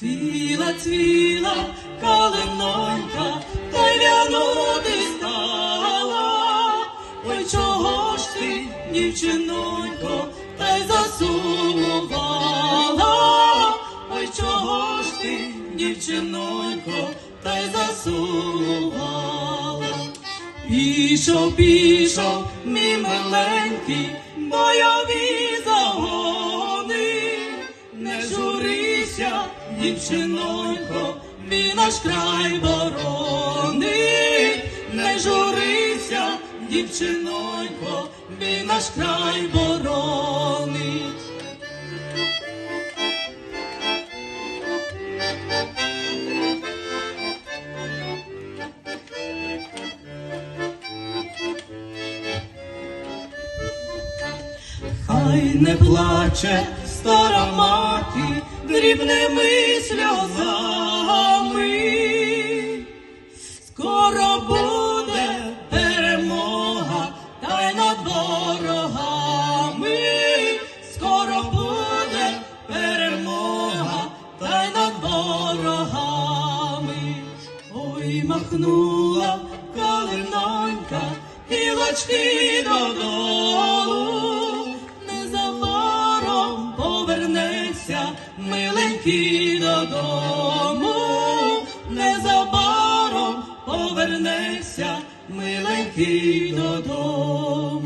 цвіла, цвіла калинонька, та й вянути стала. Ой, чого ж ти, дівчинонько, та й засумувала? Ой, чого ж ти, дівчинонько, та й засумувала? Пішов, пішов, мій миленький, бойові загони, журися, дівчинонько, мій наш край борони, не журися, дівчинонько, мій наш край боронить. Хай не плаче стара мати дрібними сльозами. Скоро буде перемога, та й над ворогами. Скоро буде перемога, та й над ворогами. Ой, махнула калинонька, гілочки додолу, миленький додому, незабаром повернеться миленький додому.